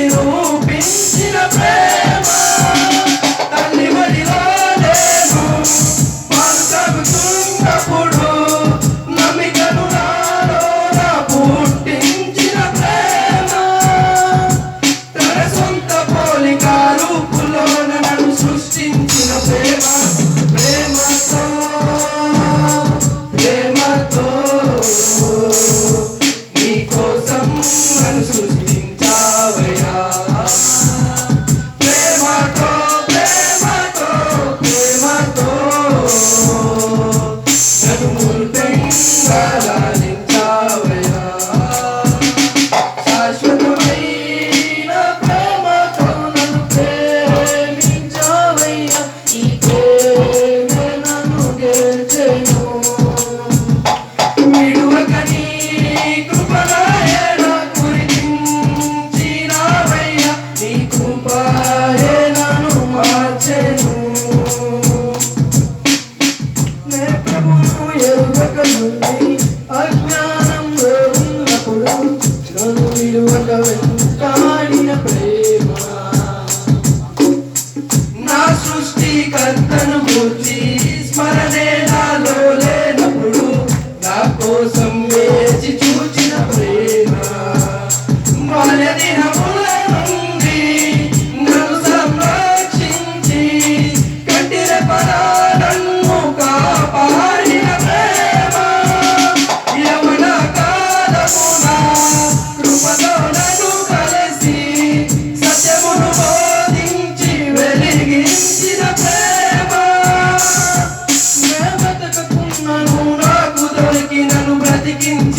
నిరూపించిన ప్రేమ. తల్లి వడిలో నేను మనసాగుతున్నప్పుడు నమ్మికను నాలో నా పుట్టించిన ప్రేమ. తన సొంత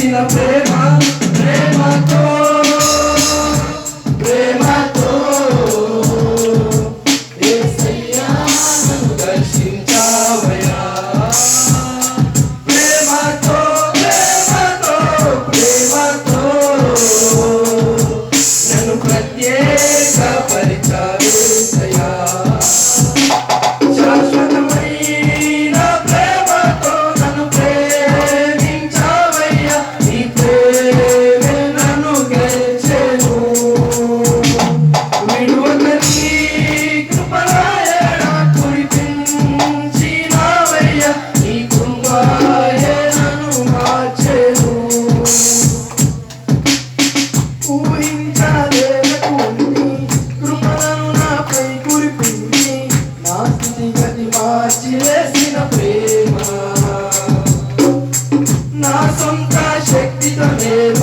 బ్రతికించిన ప్రేమ ప్రేమ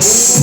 Mix.